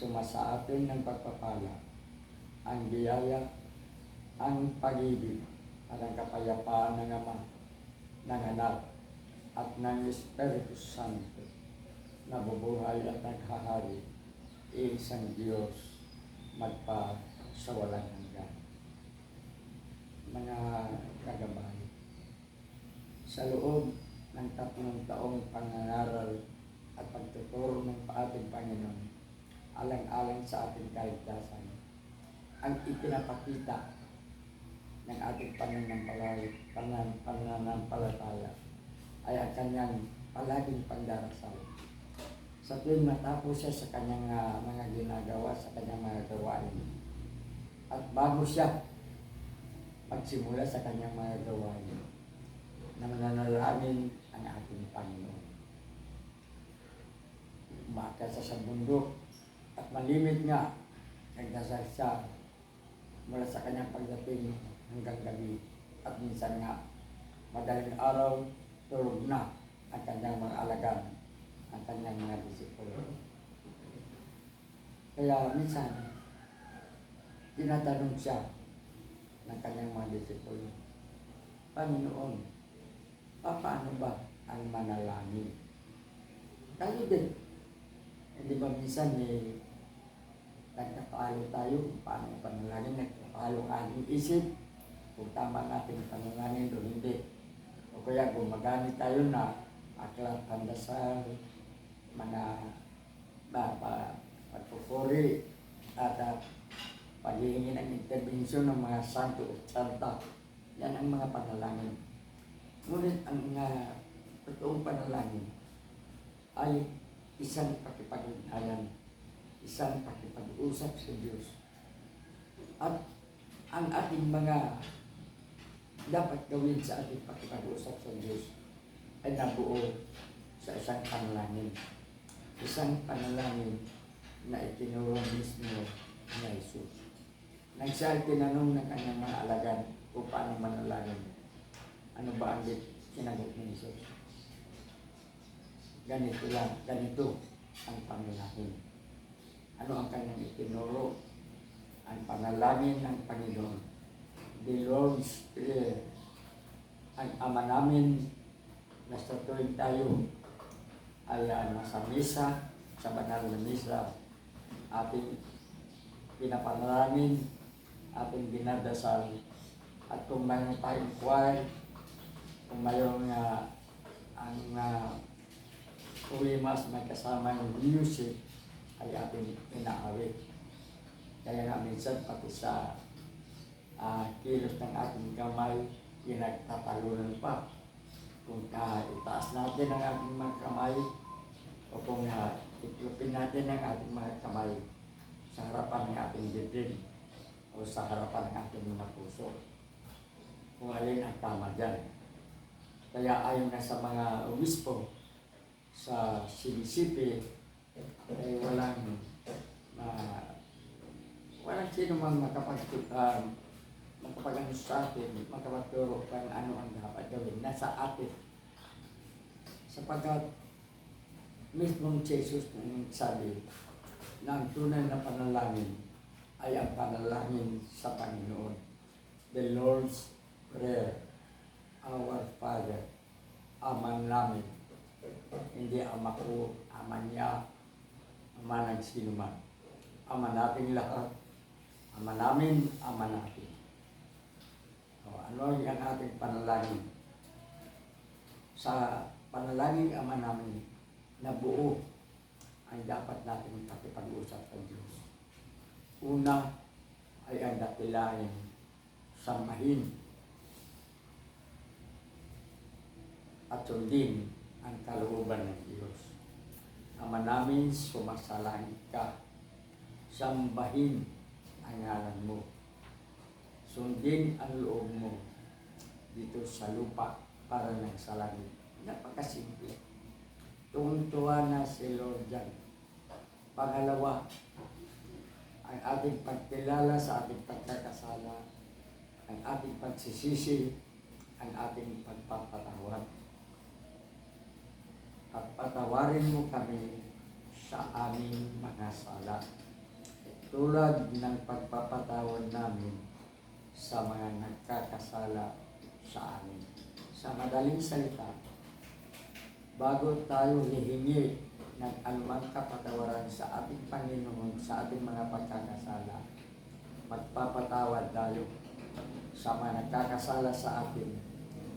Sumasa atin ng pagpapala, ang biyaya, ang pag-ibig, at ang kapayapaan ng Ama, ng Anak, at ng Espiritu Santo, na bubuhay at naghahari, isang Diyos, magpa sa walang hanggan. Mga kagabay, sa loob ng tatlong taong pangangaral at pagtuturo ng ating Panginoon, alang-alang sa ating kaligtasan, ang ipinapakita ng ating pananampalataya, panan, pananampalataya ay ang kanyang palaging pagdarasal. Sa tuwing matapos siya sa kanyang ah, mga ginagawa, sa kanyang mga gawain, at bago siya magsimula sa kanyang mga gawain, na mananalangin ang ating Panginoon. Umakyat siya sa bundok at malimit nga nagdasal siya mula sa kanyang pagdating hanggang gabi at minsan nga madaling araw tulog na ang kanyang mga alagan ang kanyang mga disipulo. Kaya minsan tinatanong siya ng kanyang mga disipulo, Panginoon, paano ba ang manalangin? Tayo din. Hindi ba minsan eh, nagkakalo tayo kung paano ang panalangin, nagkakalo ang ating isip, kung tama natin ang panalangin o hindi. O kaya gumagamit tayo na aklat pandasal, mga ba, ba, at uh, paghihingi ng intervensyon ng mga santo at santa. Yan ang mga panalangin. Ngunit ang uh, totoong panalangin ay isang pakipag-ugnayan, isang pakipag-usap sa Diyos. At ang ating mga dapat gawin sa ating pakipag-usap sa Diyos ay nabuo sa isang panalangin. Isang panalangin na itinuro mismo ni Jesus. Nang siya ay tinanong ng kanyang mga alagad kung paano manalangin, ano ba ang sinagot ni Jesus? Ganito lang, ganito ang panalangin. Ano ang kanyang itinuro? Ang panalangin ng Panginoon. The Lord's Prayer. Ang ama namin na sa tuwing tayo ay uh, nasa misa, sa banal na misa, ating pinapanalangin, ating dinadasal, at kung mayroon tayong choir, kung mayroon nga ang uh, mas may kasama yung music, ay ating inaawit. Kaya nga minsan pati sa uh, kilos ng ating kamay, pinagtatalunan pa. Kung uh, itaas natin ang ating mga kamay, o kung uh, itlupin natin ang ating mga kamay sa harapan ng ating dibdib o sa harapan ng ating mga puso. Kung alin ang tama dyan. Kaya ayon na sa mga obispo sa sinisipi, ay walang uh, walang sino mang makapag uh, makapagano sa atin, makapagturo kung ano ang dapat gawin. Nasa atin. Sapagkat mismong Jesus nang sabi ang tunay na panalangin ay ang panalangin sa Panginoon. The Lord's Prayer. Our Father. Ama namin. Hindi ama ko, ama niya, ama ng sino man. Ama nating lahat. Ama namin, ama natin. O, ano yung ating panalangin? Sa panalangin ama namin, na buo ang dapat natin pakipag-usap sa Diyos. Una ay ang datilain, samahin, at sundin ang kalooban ng Diyos. Ama namin, sumasalangit ka. sambahin ang ngalan mo. Sundin ang loob mo dito sa lupa para ng sa langit. Napakasimple. Tuwang-tuwa na si Lord dyan. Pangalawa, ang ating pagkilala sa ating pagkakasala, ang ating pagsisisi, ang ating pagpapatawad. At patawarin mo kami sa aming mga sala. Tulad ng pagpapatawad namin sa mga nagkakasala sa amin. Sa madaling salita, bago tayo hihingi ng anumang kapatawaran sa ating Panginoon sa ating mga pagkakasala, magpapatawad tayo sa mga nagkakasala sa atin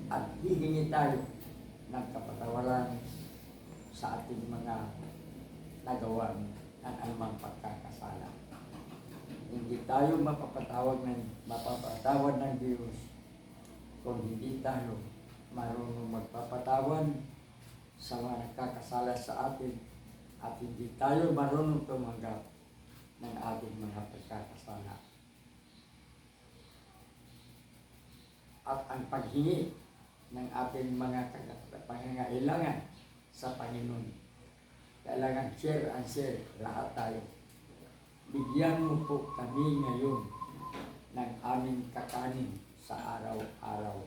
at hihingi tayo ng kapatawaran sa ating mga nagawa ng anumang pagkakasala. Hindi tayo mapapatawad ng mapapatawad ng Diyos kung hindi tayo marunong magpapatawad sa mga nagkakasala sa atin at hindi tayo marunong tumanggap ng ating mga pagkakasala. At ang paghingi ng ating mga pangangailangan sa Panginoon. Kailangan share and share lahat tayo. Bigyan mo po kami ngayon ng aming kakanin sa araw-araw.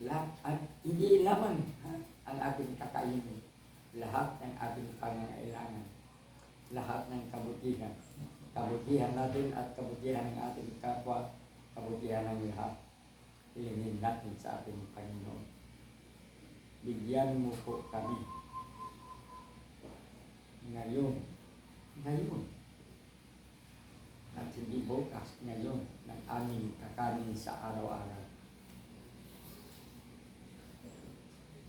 Lahat, at hindi lamang ha, ang ating kakainin. Lahat ng ating pangangailangan. Lahat ng kabutihan. Kabutihan natin at kabutihan ng ating kapwa. Kabutihan ng lahat. Hilingin natin sa ating Panginoon. Bigyan mo po kami. Ngayon. Ngayon. At hindi bukas. Ngayon. ng aming kakanin sa araw-araw.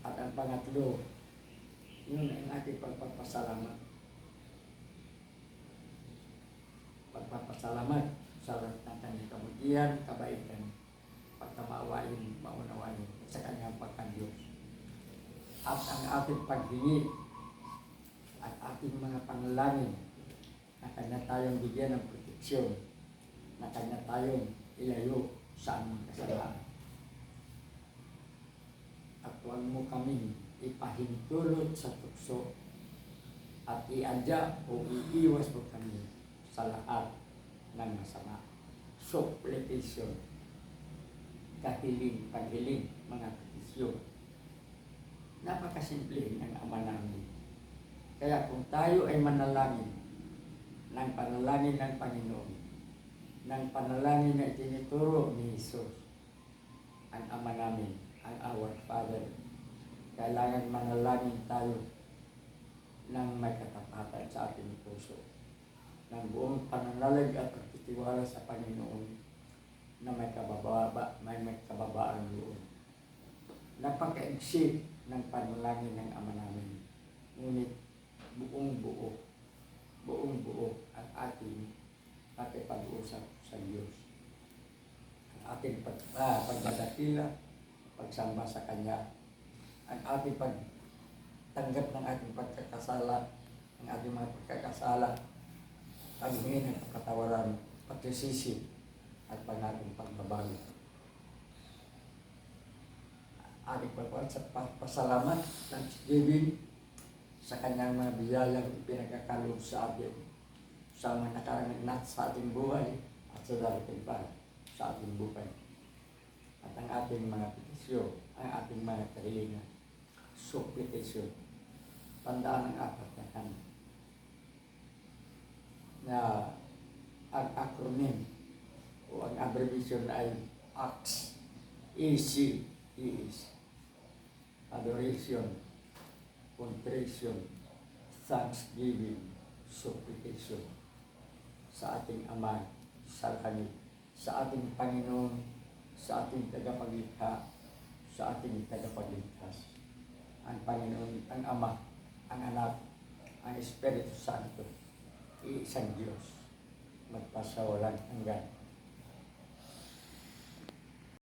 At ang pangatlo, yun ang ating pagpapasalamat. Pagpapasalamat sa lahat ng kanyang kabutihan, kabaitan, pagkamawain, maunawain sa kanyang. At ang ating paghingi at ating mga panalangin na kanya tayong bigyan ng proteksyon, na kanya tayong ilayo sa anumang kasalanan at huwag mo kaming ipahintulot sa tukso at iadya o iiwas mo kami sa lahat ng masama. Supplication, kahiling, paghiling, mga petisyon. Napakasimple ng Ama namin. Kaya kung tayo ay manalangin ng panalangin ng Panginoon, ng panalangin na itinuturo ni Jesus, ang Ama namin, ang our Father. Kailangan manalangin tayo ng may katapatan sa ating puso. Ng buong pananalig at pagtitiwala sa Panginoon na may kabababa, may, may kababaan loob. Napakaigsi ng panalangin ng Ama namin. Ngunit buong buo, buong buo ang ating pakipag-usap sa Diyos. Ang ating pag, ah, pagdadakila, pagsamba sa Kanya, ang ating pagtanggap ng ating pagkakasala, ang ating mga pagkakasala, paghingi ng kapatawaran, pagsisisi, at pang ating pagbabago. Ating pagpapal sa pasalamat, thanksgiving, sa kanyang mga biyayang pinagkakalob sa atin sa mga nakarangat sa ating buhay at sa darating pa sa ating buhay at ang ating mga petisyon, ang ating mga kahilingan. Supplication. Tandaan ang apat na kan na ang acronym o ang abbreviation ay ACTS. EC is Adoration, Contrition, Thanksgiving, Supplication sa ating Ama sa langit, sa ating Panginoon sa ating tagapaglikha, sa ating tagapagligtas. Ang Panginoon, ang Ama, ang Anak, ang Espiritu Santo, iisang Diyos, magpasawalan hanggan